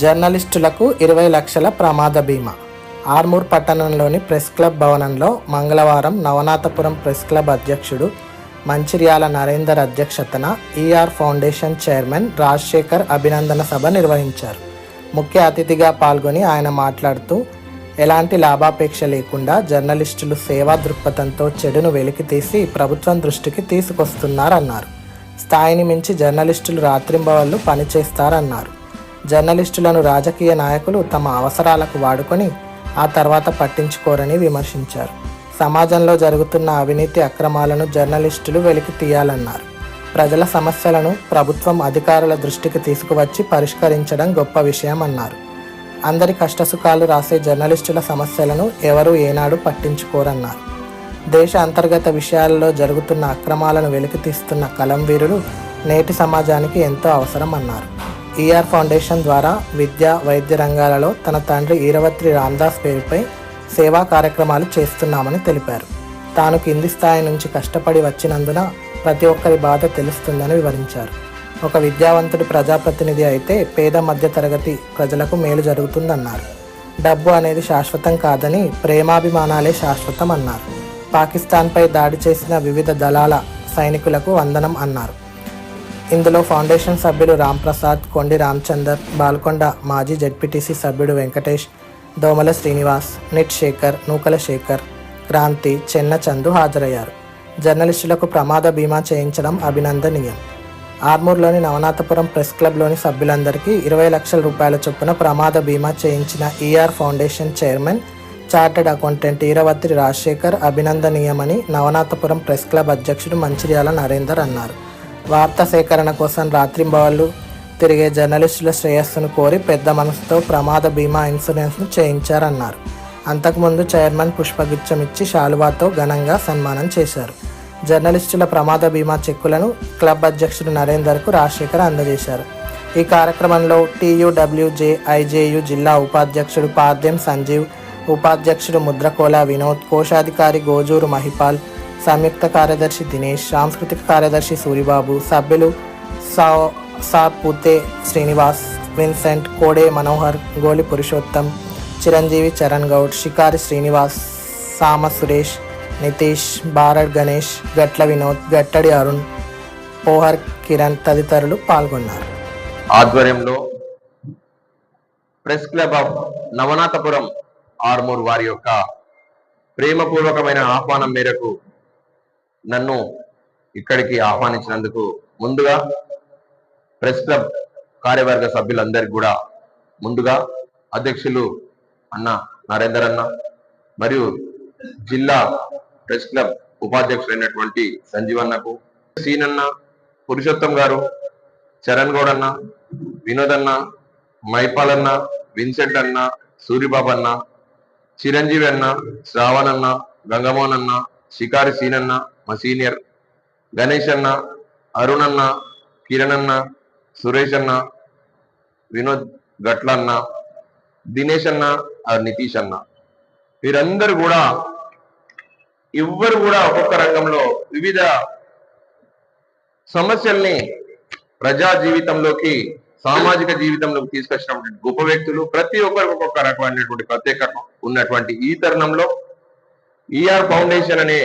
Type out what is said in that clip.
జర్నలిస్టులకు ఇరవై లక్షల ప్రమాద బీమా. ఆర్మూర్ పట్టణంలోని ప్రెస్ క్లబ్ భవనంలో మంగళవారం నవనాథపురం ప్రెస్ క్లబ్ అధ్యక్షుడు మంచిర్యాల నరేందర్ అధ్యక్షతన E R foundation chairman Rajasekhar అభినందన సభ నిర్వహించారు. ముఖ్య అతిథిగా పాల్గొని ఆయన మాట్లాడుతూ ఎలాంటి లాభాపేక్ష లేకుండా జర్నలిస్టులు సేవా దృక్పథంతో చెడును వెలికితీసి ప్రభుత్వం దృష్టికి తీసుకొస్తున్నారన్నారు. స్థాయిని మించి జర్నలిస్టులు రాత్రింబవళ్ళు పనిచేస్తారన్నారు. జర్నలిస్టులను రాజకీయ నాయకులు తమ అవసరాలకు వాడుకొని ఆ తర్వాత పట్టించుకోరని విమర్శించారు. సమాజంలో జరుగుతున్న అవినీతి అక్రమాలను జర్నలిస్టులు వెలికి తీయాలన్నారు. ప్రజల సమస్యలను ప్రభుత్వం అధికారుల దృష్టికి తీసుకువచ్చి పరిష్కరించడం గొప్ప విషయం అన్నారు అందరి కష్టసుఖాలు రాసే జర్నలిస్టుల సమస్యలను ఎవరూ ఏనాడు పట్టించుకోరన్నారు. దేశ అంతర్గత విషయాలలో జరుగుతున్న అక్రమాలను వెలికితీస్తున్న కలం వీరులు నేటి సమాజానికి ఎంతో అవసరం అన్నారు ఈఆర్ ఫౌండేషన్ ద్వారా విద్య వైద్య రంగాలలో తన తండ్రి ఈరవత్రి రామ్దాస్ పేరుపై సేవా కార్యక్రమాలు చేస్తున్నామని తెలిపారు. తాను కింది స్థాయి నుంచి కష్టపడి వచ్చినందున ప్రతి ఒక్కరి బాధ తెలుస్తుందని వివరించారు. ఒక విద్యావంతుడు ప్రజాప్రతినిధి అయితే పేద మధ్యతరగతి ప్రజలకు మేలు జరుగుతుందన్నారు. డబ్బు అనేది శాశ్వతం కాదని ప్రేమాభిమానాలే శాశ్వతం అన్నారు. పాకిస్తాన్పై దాడి చేసిన వివిధ దళాల సైనికులకు వందనం అన్నారు. ఇందులో ఫౌండేషన్ సభ్యులు రాంప్రసాద్ కొండి రామచందర్ బాల్కొండ మాజీ జెడ్పీటీసీ సభ్యుడు వెంకటేష్ దోమల శ్రీనివాస్ నిట్ శేఖర్ నూకల శేఖర్ క్రాంతి చెన్న చందు హాజరయ్యారు. జర్నలిస్టులకు ప్రమాద బీమా చేయించడం అభినందనీయం. ఆర్మూర్లోని నవనాథపురం ప్రెస్ క్లబ్లోని సభ్యులందరికీ ఇరవై లక్షల రూపాయల చొప్పున ప్రమాద బీమా చేయించిన E R foundation chairman chartered accountant Eeravatri Rajasekhar అభినందనీయమని నవనాథపురం ప్రెస్ క్లబ్ అధ్యక్షుడు మంచిర్యాల నరేందర్ అన్నారు. వార్తా సేకరణ కోసం రాత్రింబవళ్ళు తిరిగే జర్నలిస్టుల శ్రేయస్సును కోరి పెద్ద మనసుతో ప్రమాద బీమా ఇన్సూరెన్స్ను చేయించారన్నారు. అంతకుముందు చైర్మన్ పుష్పగుచ్చం ఇచ్చి శాలువాతో ఘనంగా సన్మానం చేశారు. జర్నలిస్టుల ప్రమాద బీమా చెక్కులను క్లబ్ అధ్యక్షుడు నరేందర్కు రాజశేఖర్ అందజేశారు. ఈ కార్యక్రమంలో టీయూడబ్ల్యూజే ఐజేయు జిల్లా ఉపాధ్యక్షుడు పాద్యం సంజీవ్ ఉపాధ్యక్షుడు ముద్రకోల వినోద్ కోశాధికారి గోజూరు మహిపాల్ సంయుక్త కార్యదర్శి దినేష్ సాంస్కృతిక కార్యదర్శి సూరిబాబు సభ్యులు సా సార్ పూతే శ్రీనివాస్ విన్సెంట్ కోడే మనోహర్ గోలి పురుషోత్తం చిరంజీవి చరణ్ గౌడ్ షికారి శ్రీనివాస్ సామ సురేష్ నితీష్ బారడ్ గణేష్ గట్ల వినోద్ గట్టడి అరుణ్ పోహర్ కిరణ్ తదితరులు పాల్గొన్నారు. ఆధ్వర్యంలో press club of Navanathapuram Armoor వారి యొక్క ప్రేమపూర్వకమైన ఆహ్వానం మేరకు నన్ను ఇక్కడికి ఆహ్వానించినందుకు ముందుగా ప్రెస్ క్లబ్ కార్యవర్గ సభ్యులందరికీ కూడా ముందుగా అధ్యక్షులు అన్న నరేందర్ అన్న మరియు జిల్లా ప్రెస్ క్లబ్ ఉపాధ్యక్షులైనటువంటి సంజీవ్ అన్నకు సీనన్న పురుషోత్తం గారు చరణ్ గౌడ్ అన్న వినోద్ అన్న మైపాల్ అన్న విన్సెంట్ అన్న సూర్యబాబు అన్న చిరంజీవి అన్న శ్రావణ్ అన్న గంగమోహన్ అన్న షికారి సీనన్న మా సీనియర్ గణేష్ అన్న అరుణ్ అన్న కిరణ్ అన్న సురేష్ అన్న వినోద్ గట్ల అన్న దినేష్ అన్న నితీష్ అన్న వీరందరూ కూడా ఎవ్వరు కూడా ఒక్కొక్క రంగంలో వివిధ సమస్యల్ని ప్రజా జీవితంలోకి సామాజిక జీవితంలోకి తీసుకొచ్చినటువంటి గొప్ప వ్యక్తులు ప్రతి ఒక్కరికి ఒక్కొక్క రకమైనటువంటి ప్రత్యేకత ఉన్నటువంటి ఈ తరుణంలో ఈఆర్ ఫౌండేషన్ అనే